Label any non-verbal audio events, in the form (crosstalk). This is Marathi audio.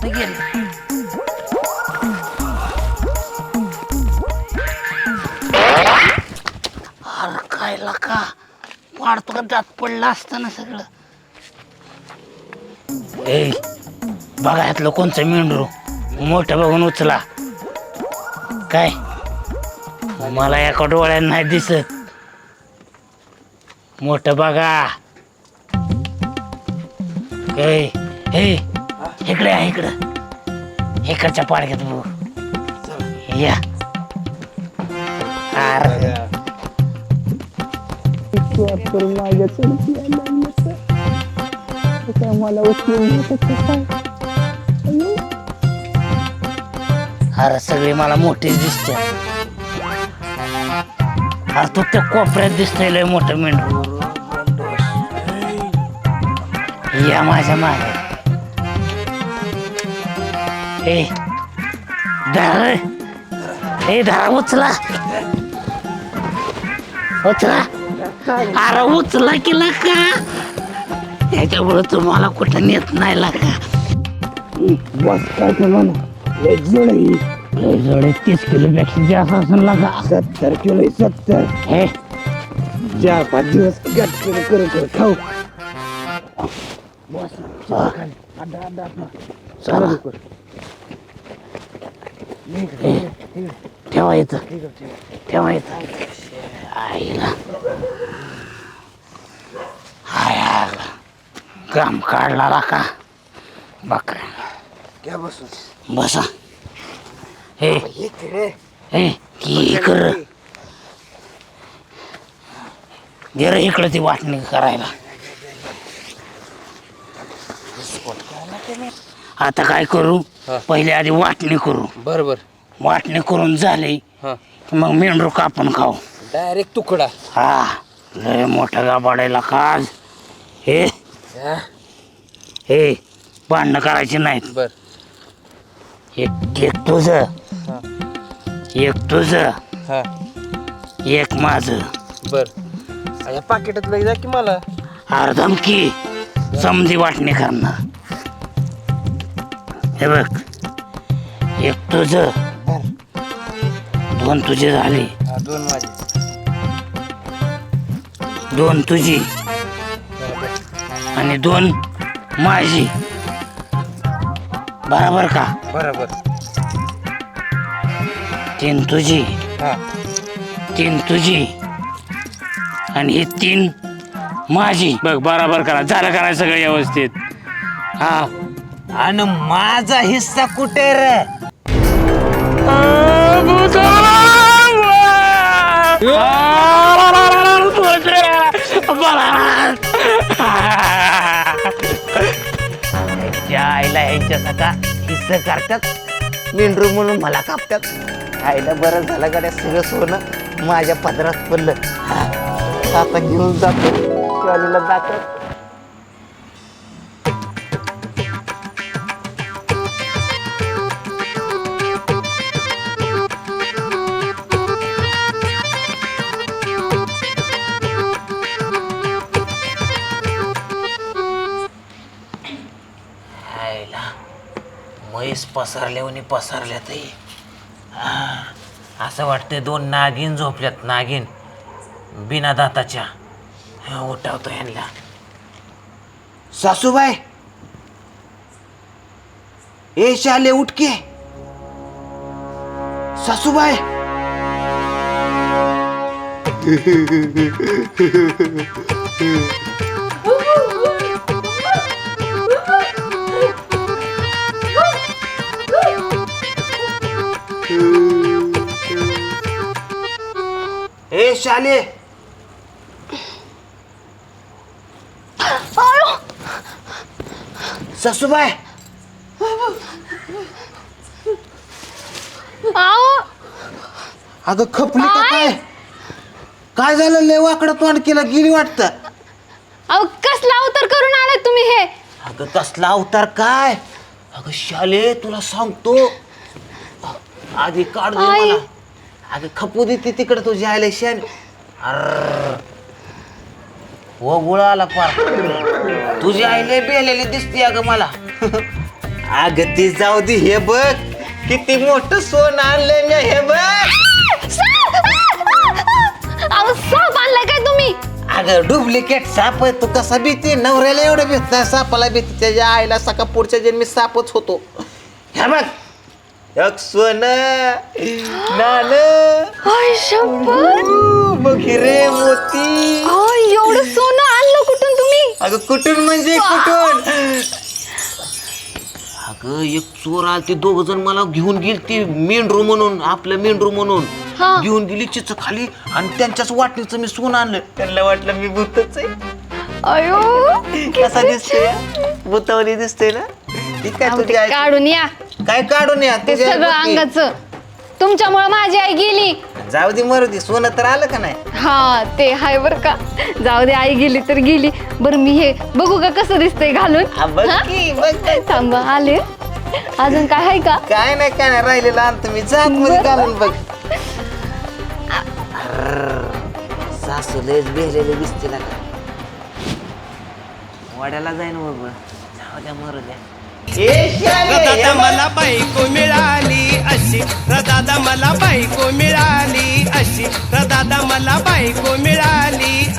कुठं गेलं. अरे काय लका वाढतो का? त्यात पडलं असतं ना सगळं. ए बघा यातलं कोणचं मेंढरू? मोठं बघून उचला. काय? मला एका डोळ्यात नाही दिसत. मोठं बघा. ए हे इकडे आहे इकडं. इकडच्या पाडक्यात बघू. या. अरे अरे सगळे मला मोठेच दिसते. अरे तू त्या कोपऱ्यात दिसतोय लय मोठं मेंढू या माझ्या मागे. ए धर ए धरा उचला. उचला. अरे उचला केला का ह्याच्यामुळे तुम्हाला कुठं नेत नाही लागा बस काय लय जड. तीस किलो पेक्षा जास्त असेल लागा सत्तर किलो सत्तर. हे. चार पाच दिवस गट कर कर कर खाऊ. चला. ए, ठेवा इथं. ठेवा इथं. आईला. हाय आला. काम काढला का? बकऱ्या घ्या बसून बसा. हे. इकडे हे कर जरा इकडं ती वाटणी करायला. आता काय करू? हा. पहिले आधी वाटणी करू. बर बर. वाटणी करून झाली हा. की मग मेंढरू कापून खाऊ. डायरेक्ट तुकडा. हा. लय मोठा गाबाडायला काज हे. हा. हे. भांडणं करायची नाहीत. बर. एक एक तुझं. हा. एक तुझं. हा. एक माझं. बर. या पाकिटात लई जा की मला? अर्धम की. समधी वाटणी करणार. हे बघ एक तुझं दोन तुझे झाले. दोन माझे. दोन तुझी आणि दोन माझी. बरोबर का? बरोबर. तीन तुझी हा. तीन तुझी आणि ही तीन माझी. बघ बरोबर करा. झालं करा सगळं व्यवस्थित. हा. आणि माझा हिस्सा कुठे रे? त्या आईला यांच्या सका हिस्से करतात. मेंढरू म्हणून मला कापतात. आईला बरं झालं गाड्या सगळं सोनं माझ्या पदरात पडलं. आता घेऊन जातो. शालीला दाखवत म्हैस पसरल्यावर पसरल्यात हे. हा, असं वाटतंय दोन नागिन झोपल्यात नागिन बिना दाताच्या. हा, उठावतो यांना सासूबाई! ए शाले उठके सासूबाई! (laughs) शाले. सासूबाई. आओ. अगं खपली का काय? काय? झालं? लय वाकडं तोंड केलं गेली वाटतं. अहो कसला अवतार करून आलाय तुम्ही हे? अगं कसला अवतार काय? अगं शाले तुला सांगतो. आधी काढ दे आई. मला. अगं खपू दे ती तिकडे तुझी आयला अर्र. हो गुळा आला पार. तुझी आईले बेलेली दिसते अगं मला. अग ती जाऊ दे हे बघ. किती मोठं सोनं आणलंय मी हे बघ. अहो साप आणलाय काय तुम्ही? अगं डुप्लिकेट साप आहे. तू कसा भीती? नवऱ्याला एवढं भीत नाही. सापाला भीती. त्याच्या आईला सका पुढच्या जन्मी सापच होतो. हे बघ. एक सोन नान हाय शपथ बघ हिरे मोती. अहो एवढं सोनं आणलं कुठून तुम्ही? अगं कुठून म्हणजे कुठून? अगं एक चोर आलते दोघ जण मला घेऊन गेली ती मेंढरू म्हणून आपलं मेंढरू म्हणून. हा. घेऊन गेली चिच खाली आणि त्यांच्याच वाटणीचं मी सोनं आणलं. त्यांना वाटलं मी भूतच आहे. अयो. कसा दिसतोय? भूतावली दिसतोय ना? ती ते तुझी आई काढून या. काय काढून या? ते सगळं बघ की. अंगाचं. तुमच्यामुळे माझी आई गेली. जाऊ दे मरू दे सोनं तर आलं का नाही? हा ते हाय बर का. जाऊ दे आई गेली तर गेली. बरं मी हे बघू का कसं दिसतंय घालून? हा, बघ हा? की बघ. थांबा आले. अजून काय आहे का? काय नाही काय नाही राहिलेलं आणतो मी जात मध्ये घालून बघ. अर्र, सासू लयच बेलेले दिसते ना का वाड्याला जाईन बाबा जाऊ द्या मरू द्या. दादा मला बायको मिळाली अशी. दादा मला बायको मिळाली अशी. दादा मला बायको मिळाली